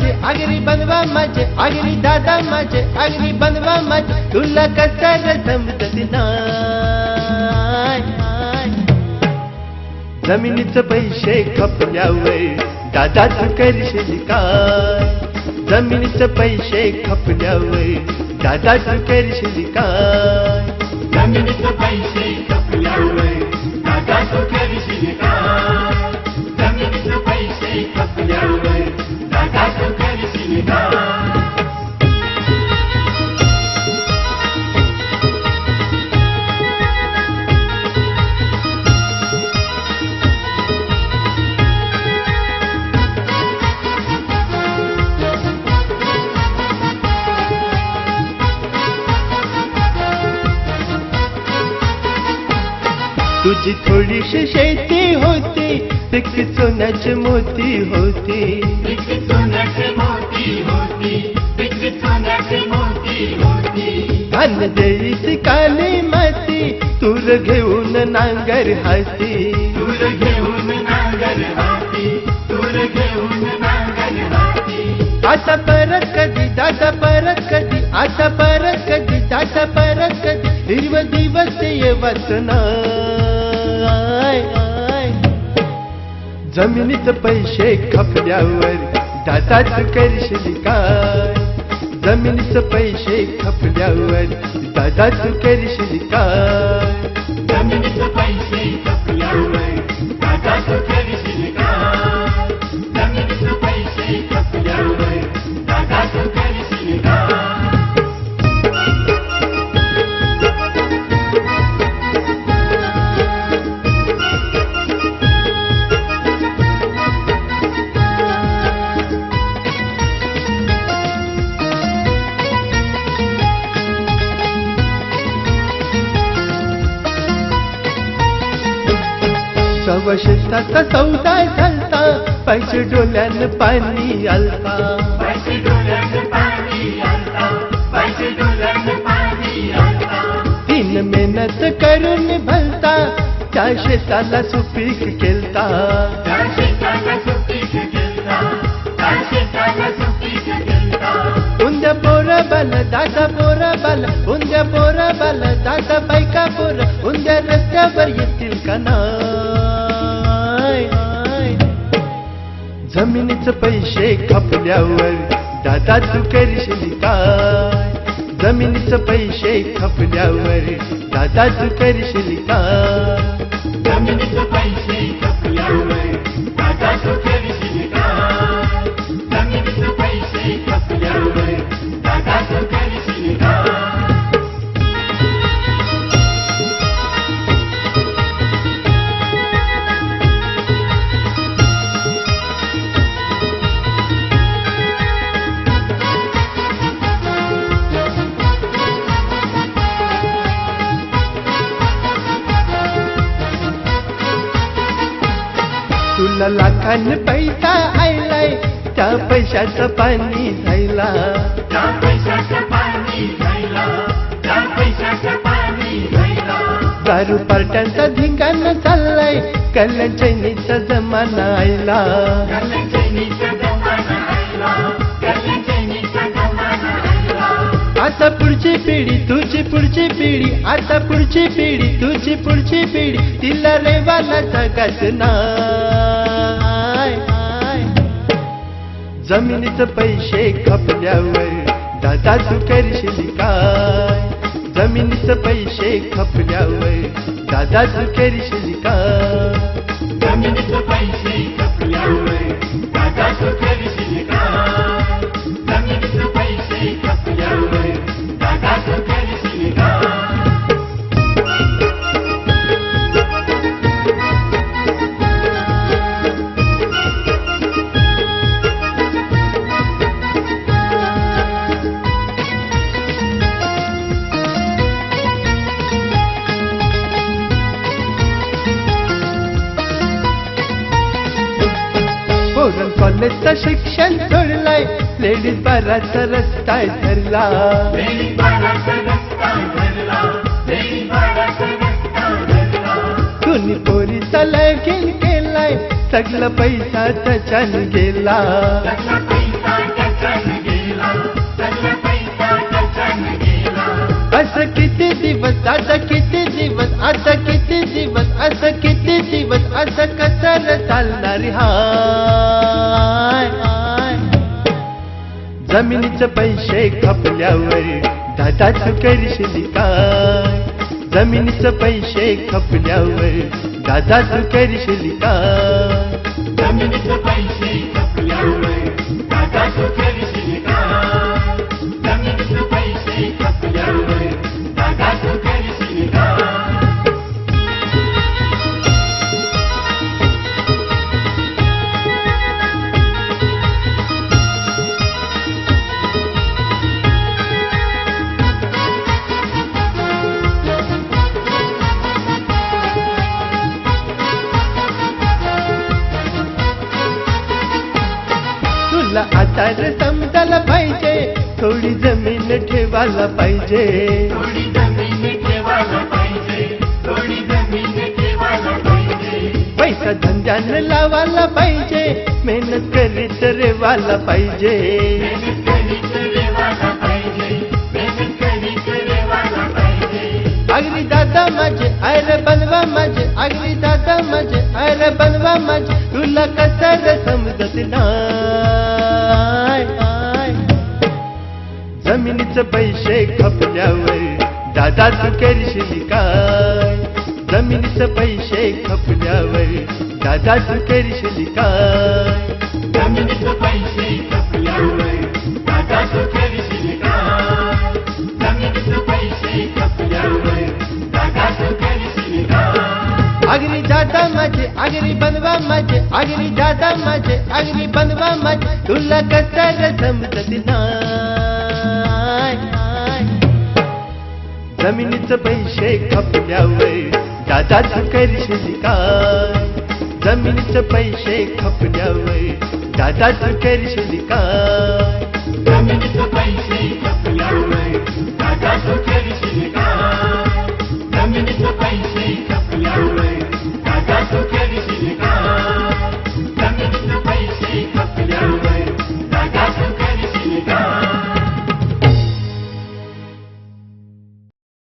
माझे आगरी बनवा माझे आगरी दादा माझे आगरी बनवा माझे तुला कसं जमत नाही? जमिनीचं पैसे खपल्यावर दादा करशील काय? जमिनीचं पैसे खपल्यावर दादा करशील काय? जमिनीचे पैसे खपल्यावर दादा करशील काय? जमिनीचे तुझी थोडीशी शेती होती पिकी सोन्याची मोती होती. पिकली सोन्याची देईची काली माती तूर घेऊन नांगर हाती. तूर घेऊन नांगर हाती तूर घेऊन नांगर हाती. आता परत कधी दादा परत कधी आता परत कधी दादा परत कधी हिरव दिवस ये आय जमिनीत पैसे खपल्यावर दादा तू करशील काय? जमिनीच पैसे खपल्यावर दादा तू करशील काय? जमिनीच पैसे शेताचा सौदा झालता. पैसे डोल्यान पाणी आलता. पैसे पाणी आलता. पैसे डोळ्यात पाणी आलता. तीन मेहनत करून भलता. त्या शेताला सुपीक केलता. त्या शेताला सुपीक केलता. त्या शेताला सुपीक केलता. उंद्या पोरा बाल दादा पोरा बाल. उंद्या पोरा बाल दादा बायका पोर. उंद्या रस्त्यावर येतील का नाय जमिनीचं पैसे खपल्यावर दादा तू करशील काय जमिनीचं पैसे खपल्यावर दादा तू करशील काय जमिनीचे पैसे तुला लाखांनी पैसा आयलाय. त्या पैशाचं पाणी घ्यायला दारू पार्ट्यांचा धिंगाणा चाललाय. कल्याण चैनीचा जमाना आयला. आता पुढची पिढी तुझी पुढची पिढी. आता पुढची पिढी तुझी पुढची पिढी. तिला रेवाला जगाच नाय जमिनीच पैसे खपल्यावर दादा तू करशील काय? जमिनीच पैसे खपल्यावर दादा तू करशील काय? मुलींचं शिक्षण सोडलाय लेडीज बाराचा रस्ता धरला. कुणी पोरीचा लगीन केलाय. सगळा पैसा त्याच्यान गेला. असं किती दिवस आता किती दिवस आता किती दिवस असं किती दिवस असं कसं चालणार हा? जमिनीचे पैसे खपल्यावर दादाच तू करशील काय? जमिनीचे पैसे खपल्यावर दादाच तू करशील काय? जमिनीचे पैसे खपल्यावर दादाच तू करशील काय? जमिनीचे पैसे खपल्यावर तुला आता रे समजायला पाहिजे. थोडी जमीन ठेवायला पाहिजे. पैसा धंद्यानं लावायला पाहिजे. मेहनत करीत रेवायला पाहिजे. आगरी दादा माझे आयर बनवा माझे आगरी दादा माझे आयर बनवा माझे पैसे खपल्यावर दादा तू करशील काय जमिनीचे पैसे खपल्यावर दादा तू करशील काय जमिनीचे पैसे खपल्यावर दादा तू करशील काय जमिनीचे पैसे खपल्यावर दादा तू करशील काय आगरी दादा माझे आगरी बनवा माझे आगरी दादा माझे आगरी बनवा माझे. तुला कसं रे समजत नाय जमिनीचे पैसे खपल्यावर दादा करशील काय जमिनीचे पैसे खपल्यावर दादा करशील काय जमिनीचे पैसे खपल्यावर दादा करशील